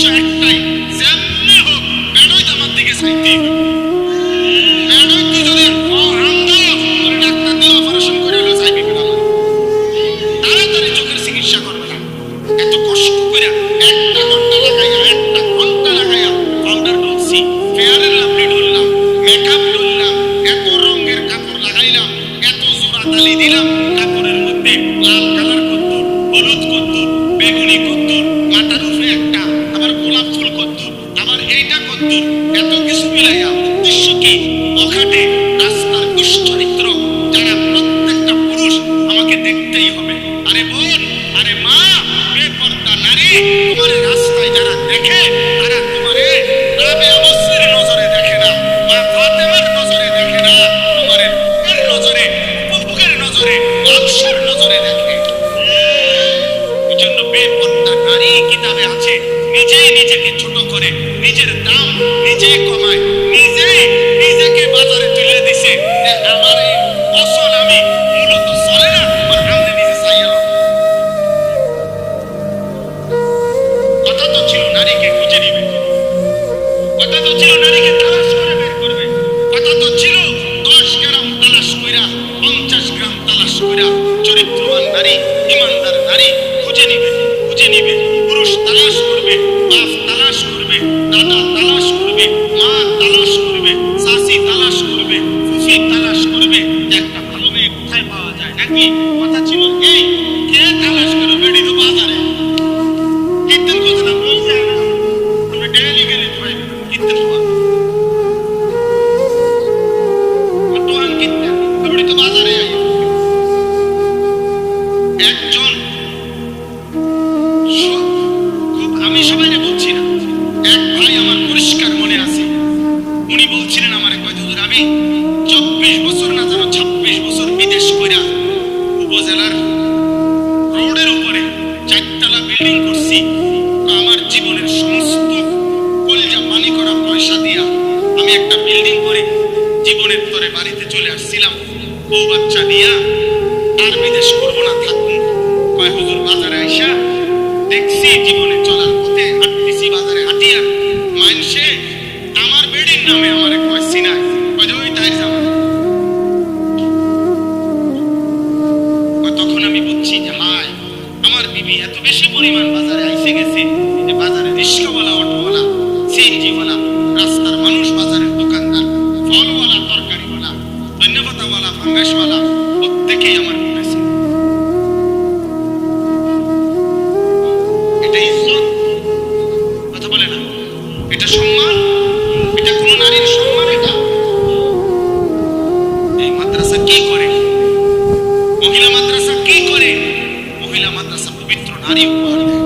সমস্যা একটাই যেমনি হোক বেরোয় আমার দিকে চাইতে করতেই হবে নারীকে খুঁজে নিবে। কথা তো ছিল নারীকে তালাশ করে বের করবে। কথা তো ছিল দশ গ্রাম তালাশ কইরা, পঞ্চাশ গ্রাম তালাশ কইরা চরিত্রবান নারী, ইমানদার নারী খুঁজে নিবে খুঁজে নিবে। পুরুষ তালাশ করবে, বাপ তালাশ করবে, দাদা তালাশ করবে, মা তালাশ করবে, চাষি তালাশ করবে, ফুফি তালাশ বাজারে আইসা দেখছি জীবনে চলার পথে হাঁটতেছি বাজারে হাঁটিয়া। মানুষে আমার বেডির নামে আমার সম্মান এটা কোন নারীর সম্মান এটা এই মাদ্রাসা কি করে মহিলা মাদ্রাসা কি করে? মহিলা মাদ্রাসা পবিত্র নারী উপহার দেয়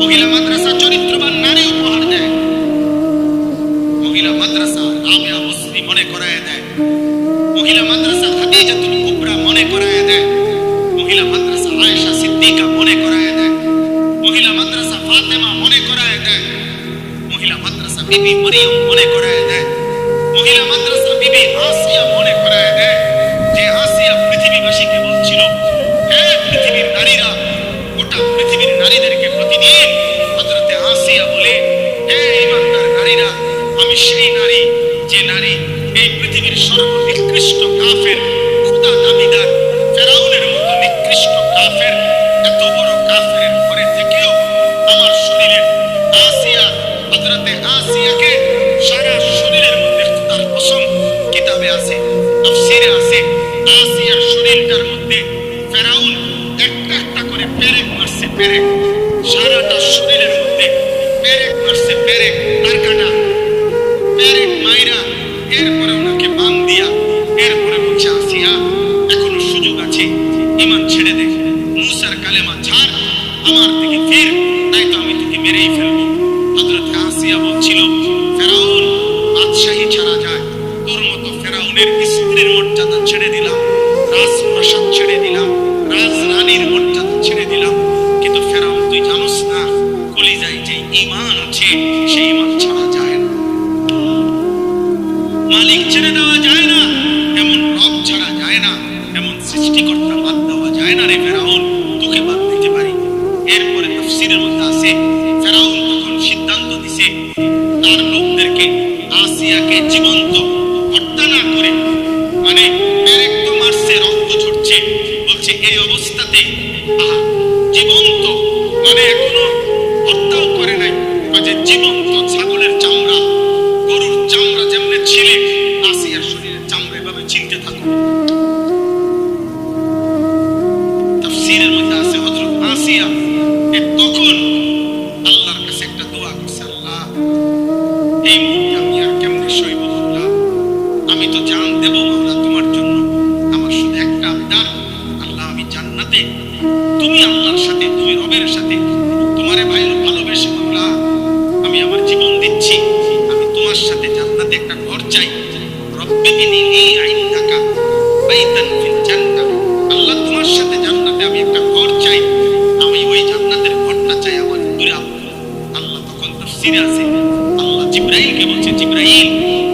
মহিলা মাদ্রাসা চরিত্রবান নারী উপহার দেয় মহিলা মাদ্রাসা রাবিয়া মুসলি মনে করায় দেয় মহিলা মাদ্রাসা খাদিজাতুল কুবরা মনে করায় দেয় মহিলা মাদ্রাসা আয়েশা সিদ্দিকা মনে করায় Bibi Murium, Mule সে পেরে আর কাটা পেরেক মাইরা, এরপরে ওনাকে বাম দিয়া, এরপরে বলছে আসিয়া এখনও সুযোগ আছে ইমান ছেড়ে দেখে। দেওয়া যায় না, এমন রব ছাড়া যায় না, এমন সৃষ্টিকর্তা বাদ দেওয়া যায় না রে ফেরাউন, তোকে বাদ দিতে পারি। এরপরে তফসিরের মধ্যে আছে, ফেরাউন তখন সিদ্ধান্ত দিছে, তার লোকদেরকে আসিয়াকে জীবন্ত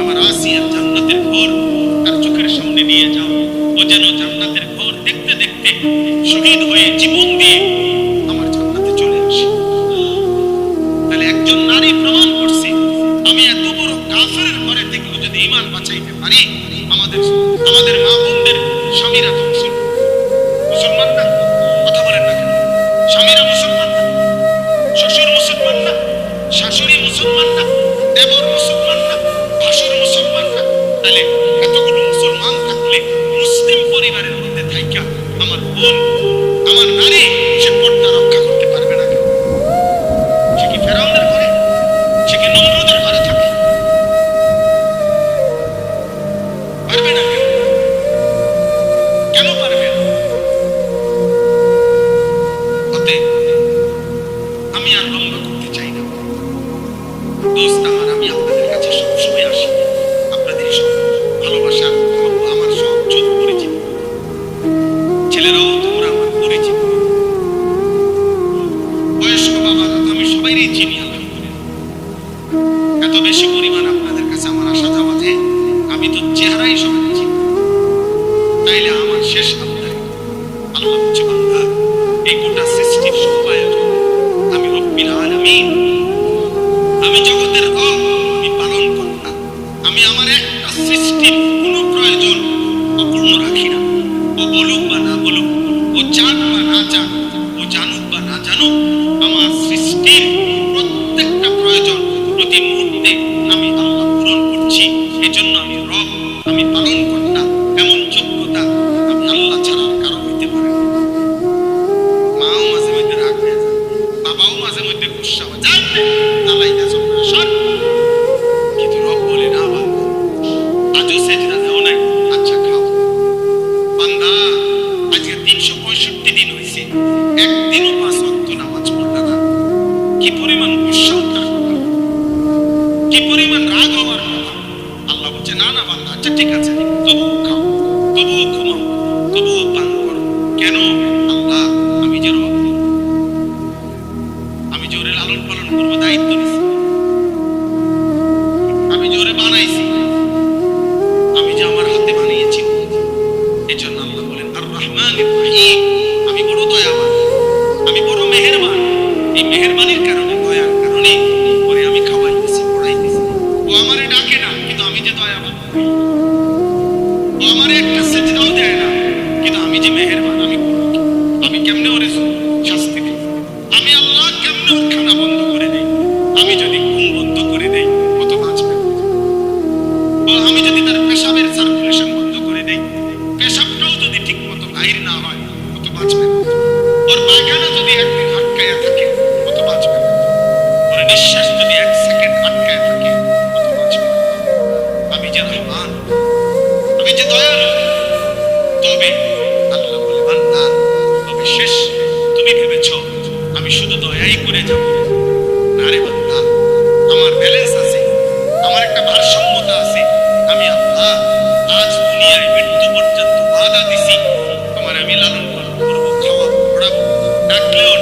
আমার আসিয়ার জান্নাতের ঘর তার চোখের সামনে নিয়ে যাও। ও যেন জান্নাতের ঘর দেখতে দেখতে শহীদ হয়ে জীবন দিয়ে আমার জান্নাতে চলে আসে। তাহলে একজন নারী প্রমাণ করছে, আমি এত বড় কাফের ঘরে থেকেও যদি ইমান বাঁচাইতে পারি, আমাদের আমাদের মা বোনদের স্বামীরা আমার বোন আমার নারী সে পর্দার এত বেশি পরিমাণ আপনাদের কাছে আমার আশা জামাতে আমি তো চেহারাই শুনেছি তাইলে আমার শেষ আল্লাহ আল্লাহ হচ্ছে বান্দা। এই গোটা সৃষ্টির সবাই আমি রব্বিল আলামিন আমি জোরে লালন পালন করব, দায়িত্ব নিছি। আমি জোরে বানাইছি। আমি যে আমার হাতে বানিয়েছি। এই জন্য আল্লাহ বলেন আর রহমান আমি বড় দয়াবান, আমি বড় মেহেরবান। এই মেহেরবান আমি যদি তার পেশাবের সার্কুলেশন বন্ধ করে দেই, পেশাবটাও যদি ঠিক মতো বাইর না হয় কত বাঁচবেন ওর পায়খানা যদি একদিন আটকায়া থাকে কত বাঁচবেন ওর নিঃশ্বাস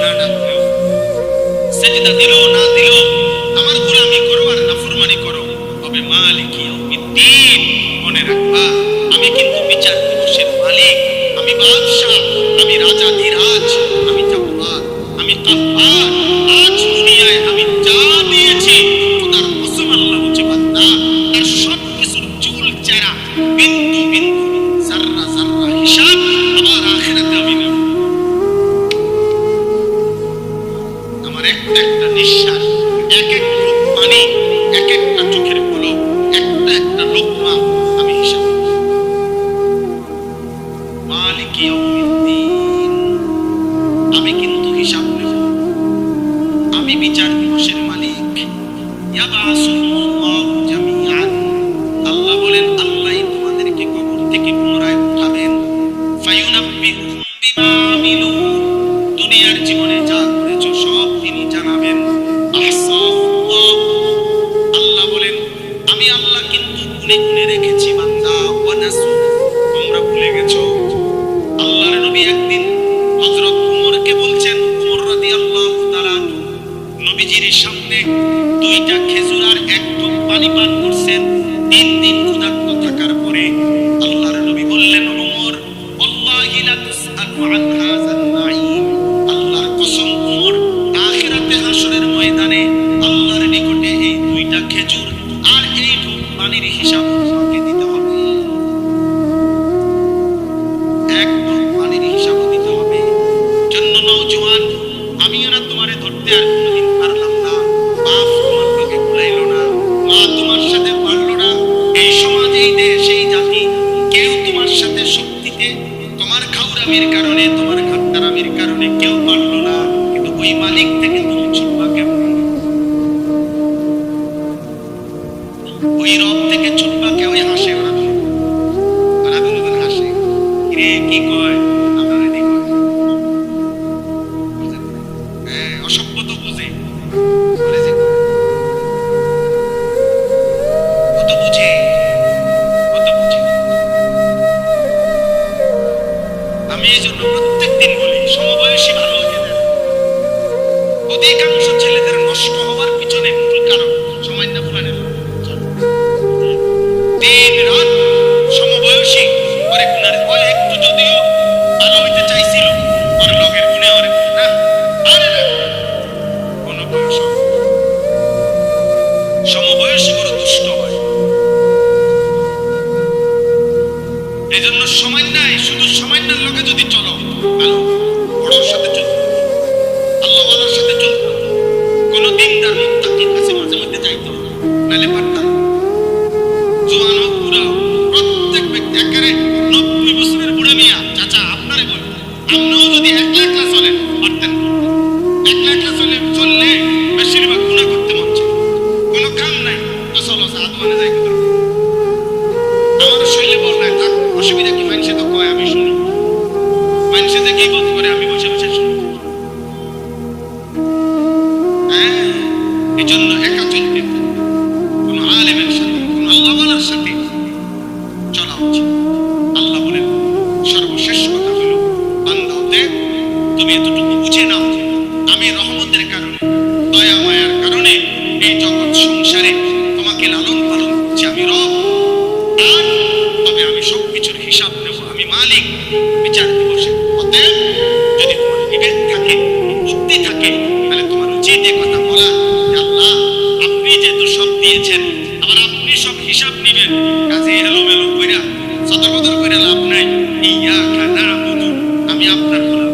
কান্নাটা সেজদা দিল না দিল ellos no.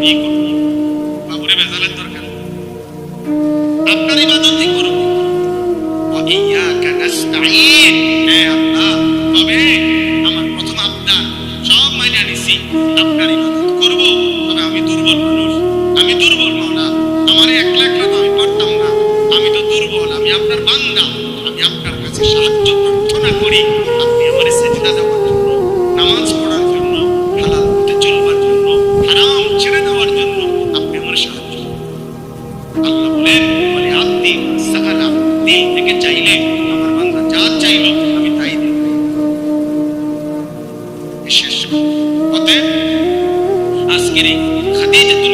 ই করব বাবুরে ভেজালের দরকার। আপনার ইবাদতই করব ইয়া চাইলে আমার বান্দা যা চাইল আমি তাই দিব। বিশেষ আজকের এই খাদিজাতুল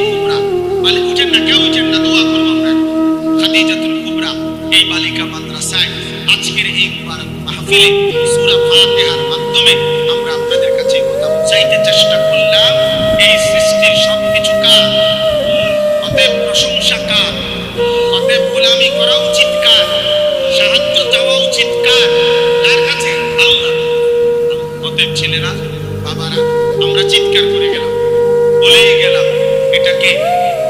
চিৎকার করে গেলাম। বলেই গেলাম, এটাকে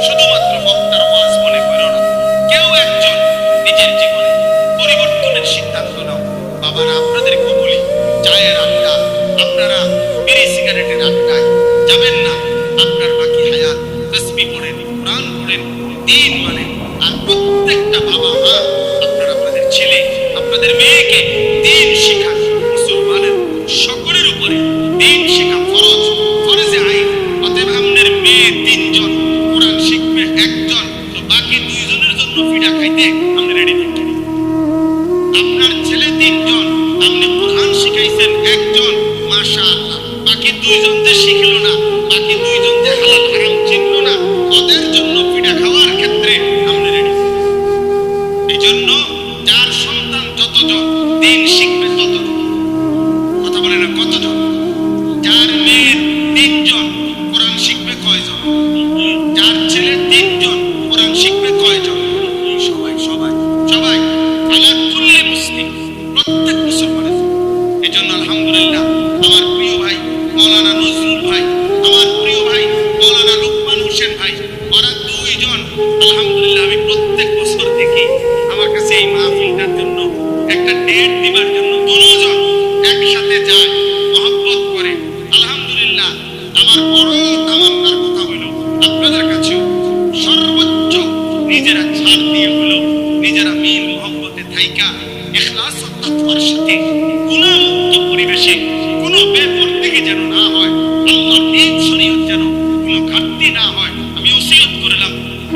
শুধুমাত্র বক্তার ওয়াজ মনে করো না। কেউ একজন নিজের জীবনে পরিবর্তনের সিদ্ধান্ত নাও। বাবারা, আপনাদের কবুলি, চায়ের আড্ডা, আপনারা বিড়ি সিগারেটের আড্ডায় যাবেন না। জন্য খাইতে শিখাইছেন একজন মাশাআল্লাহ। বাকি দুইজন শিখলো না বাকি দুইজন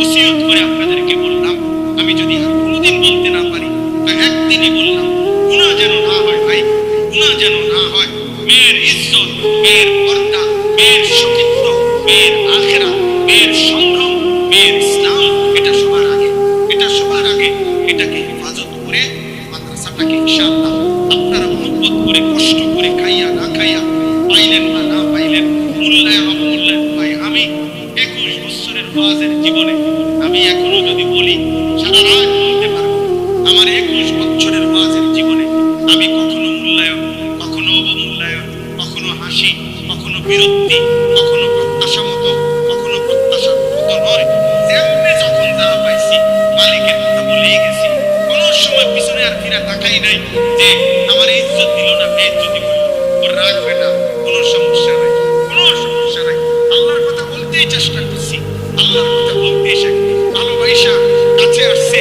ওসিয়ত করে আপনাদেরকে বললাম, আমি যদি কোনোদিন বলতে না পারি, তো একদিনই বললাম গুণা যেন না হয় ভাই গুণা যেন না হয়। মেয়ের ইজ্জত, মেয়ের আমি কখনো মূল্যায়ন, কখনো অবমূল্যায়ন, কখনো হাসি, কখনো বিরক্তি, কখনো প্রত্যাশা মতো কখনো প্রত্যাশার মতো নয়। যেমনি যখন যা পাইছি, মালিকের কথা বলেই গেছি। কোনো সময় পিছনে আর ফিরে তাকাই নাই যে আমার ইজ্জত দিল না, বেইজ্জতি করল। ওর রাখবে না, কোনো সমস্যা নাই, কোনো সমস্যা নাই। আল্লাহর কথা বলতেই চেষ্টা করছি, আল্লাহর কথা বলতেই শেখা ভালোবাসা কাছে আসছে